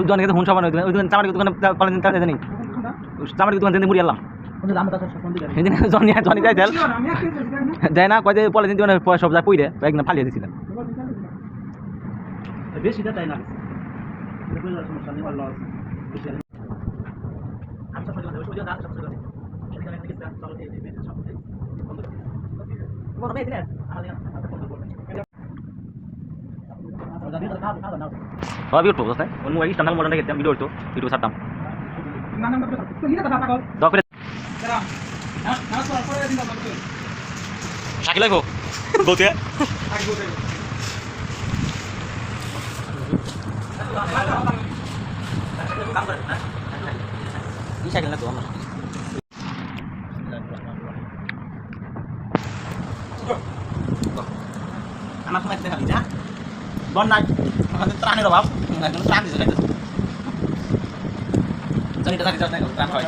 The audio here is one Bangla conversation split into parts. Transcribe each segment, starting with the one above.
দোকানে গেছে হুন সাবান ওই দোকান চামার দোকানে পলিথিন তেল দেয় নি চামার দোকান থেকে মুড়ি এলাম সেদিন জনি জনি যায় দেয় না কয় যে পলিথিন দোকানে সব যায় পুইরে একদিন ফালিয়ে দিছিলেন বেশি দেয় না? সমস্যা নেই ভালো হয় বিউট পোস্ট আছে অন্য এই স্ট্যান্ডার্ড মডেল থেকে ভিডিও হতো ভিডিও ছাড়তাম দক করে শাকিল লাগবো বলতে শাকিল না আমার আমার বন্যায় আমাদের ত্রাণের অভাব এখন ত্রাণ দিতে লাগে জনিটা থাকে যাতে ত্রাণ হয়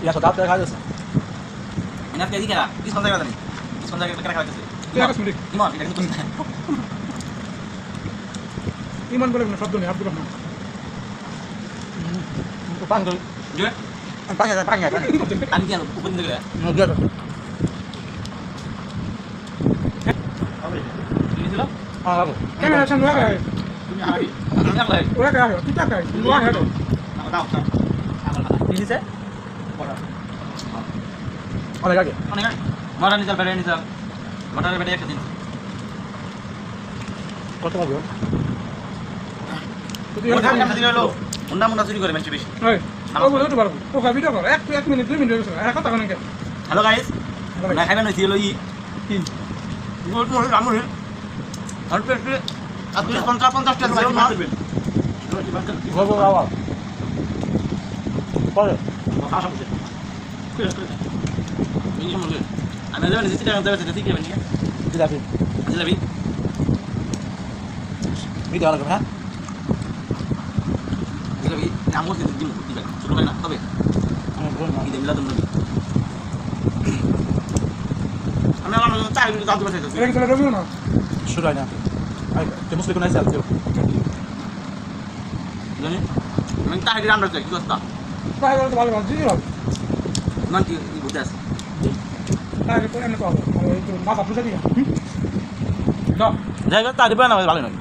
Ya sudah ada aja. এনার কেজি কেনা কি সন্ধ্যা জানি কি সন্ধ্যা কেনা খাওয়াইতেছে Ya harus mudik. ইমন এটা কিন্তু Iman boleh benar Abdul Abdul Rahman. Panggil. juga Panggil, panggil. আমি কি উপর dulu Ah, apa? Kan ada sama kayak. punya hari ini lagi Udah kayak, kita kayak. Dua ya tuh. tahu ini saya Ada lagi. mana kan mana nih beda nih sal mana beda কত kan lo undang undang চুরি করে বেশি তো এক মিনিট দুই মিনিট হয়ে কথা হ্যালো গাইস না খাবেন হইছি ই পঞ্চাশ পঞ্চাশ টাকা ছিল না গবো আওয়াজ পরে আমি যাবেন টাকা দেবে ঠিক আছে ঠিক আছে আচ্ছা যাবি ভিডিও লাগবে হ্যাঁ যাবি আমল কিন্তু দিন ছোট না তবে আমি মিলাদুন নবী আমি আমার চাই চলে যাবে না? শুরু হয় না। আই তে মুসলিম কোন আইসা আছে জানি। আমি তাই রান্না চাই কি করতা? তাই বলে তো ভালো ভালো? জিও মান কি বুঝতে আছে? তাই করে এনে তো হবে মাথা পুষে দিয়া। ভালো নয়